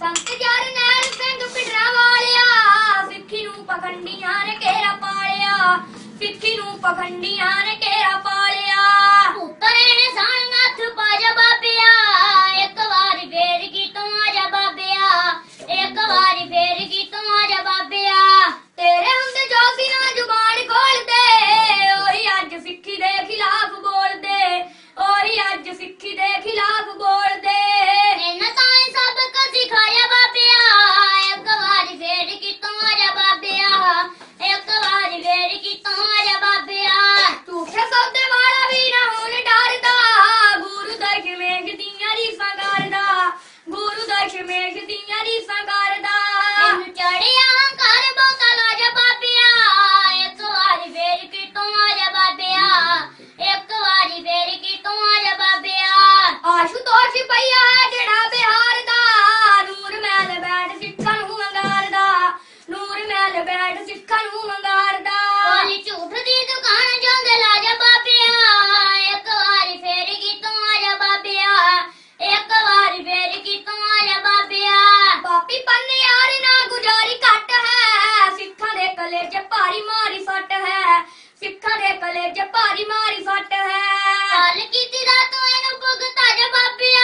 ਸੰਤ ਜਰਨੈਲ ਸਿੰਘ ਪਿੰਡਰਾ ਵਾਲਿਆ ਸਿੱਖੀ ਨੂੰ ਪਖੰਡੀਆਂ ਨੇ ਘੇਰਾ ਪਾਲਿਆ ਸਿੱਖੀ ਨੂੰ ਪਖੰਡੀਆਂ ਨੇ ਘੇਰਾ ਆਸ਼ੂਤੋਸ਼ ਪਈਆ ਜਿਹੜਾ ਬਿਹਾਰ ਦਾ ਨੂਰ ਮਹਿਲ ਬੈਠ ਸਿੱਖਾਂ ਨੂੰ ਵੰਗਾਰਦਾ ਨੂਰ ਮਹਿਲ ਬੈਠ ਸਿੱਖਾਂ ਨੂੰ ਵੰਗਾਰਦਾ ਕੋਲੀ ਝੂਠ ਦੀ ਦੁਕਾਨ ਜੰਗ ਲਾ ਜਾ ਬਾਬਿਆ ਇੱਕ ਵਾਰੀ ਫੇਰ ਕੀ ਤੂੰ ਆ ਜਾ ਬਾਬਿਆ ਇੱਕ ਵਾਰੀ ਫੇਰ ਕੀ ਤੂੰ ਆ ਜਾ ਬਾਬਿਆ। ਪਾਪੀ ਪੰਨੇ ਯਾਰ ਨਾ ਗੁਜ਼ਾਰੀ ਘੱਟ ਹੈ। ਸਿੱਖਾਂ ਦੇ ਕਲੇ 'ਚ ਭਾਰੀ ਮਾਰੀ ਫੱਟ ਹੈ। ਸਿੱਖਾਂ ਦੇ ਕਲੇ 'ਚ ਭਾਰੀ ਮਾਰੀ ਫੱਟ ਹੈ। ਗੱਲ ਕੀਤੀ ਦਾ 跟大家妈变。